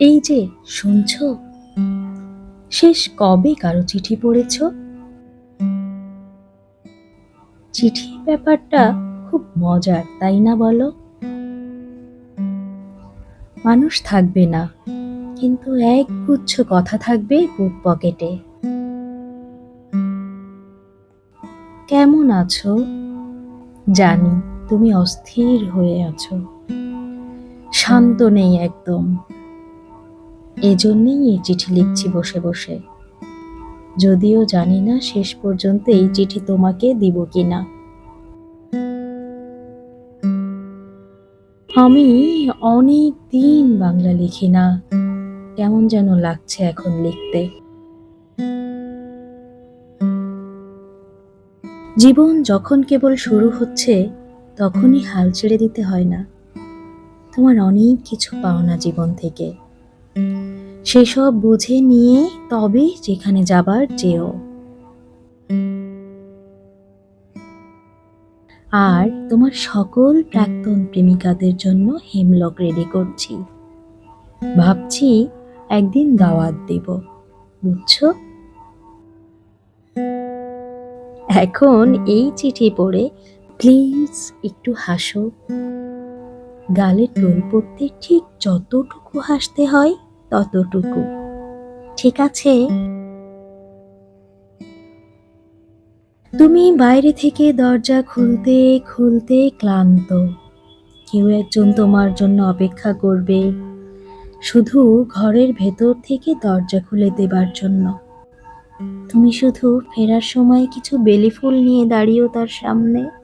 এই যে শুনছ? শেষ কবে কারও চিঠি পড়েছ? চিঠির ব্যাপারটা খুব মজার, তাই না বলো? মানুষ থাকবে না, কিন্তু এক গুচ্ছ কথা থাকবে বুক পকেটে। কেমন আছো? জানি তুমি অস্থির হয়ে আছো। শান্ত নেই একদম। এজন্যই এই চিঠি লিখছি বসে বসে। যদিও জানি না শেষ পর্যন্ত এই চিঠি তোমাকে দিব কিনা। আমি অনেক দিন বাংলা লিখি না, কেমন যেন লাগছে এখন লিখতে। জীবন যখন কেবল শুরু হচ্ছে, তখনই হাল ছেড়ে দিতে হয় না। তোমার অনেক কিছু পাওনা জীবন থেকে। সেসব বুঝে নিয়ে তবে যেখানে যাবার যেও। আর তোমার সকল প্রাক্তন প্রেমিকাদের জন্য হেমলক রেডি করছি। ভাবছি একদিন দাওয়াত দেব, বুঝছ? এখন এই চিঠি পড়ে প্লিজ একটু হাসো। গালের টোল পড়তে ঠিক যতটুকু হাসতে হয় ততটুকু। ঠিক আছে? তুমি বাইরে থেকে দরজা খুলতে খুলতে ক্লান্ত। কেউ একজন তোমার জন্য অপেক্ষা করবে। শুধু ঘরের ভেতর থেকে দরজা খুলে দেবার জন্য। তুমি শুধু ফেরার সময় কিছু বেলি ফুল নিয়ে দাঁড়িয়েও তার সামনে।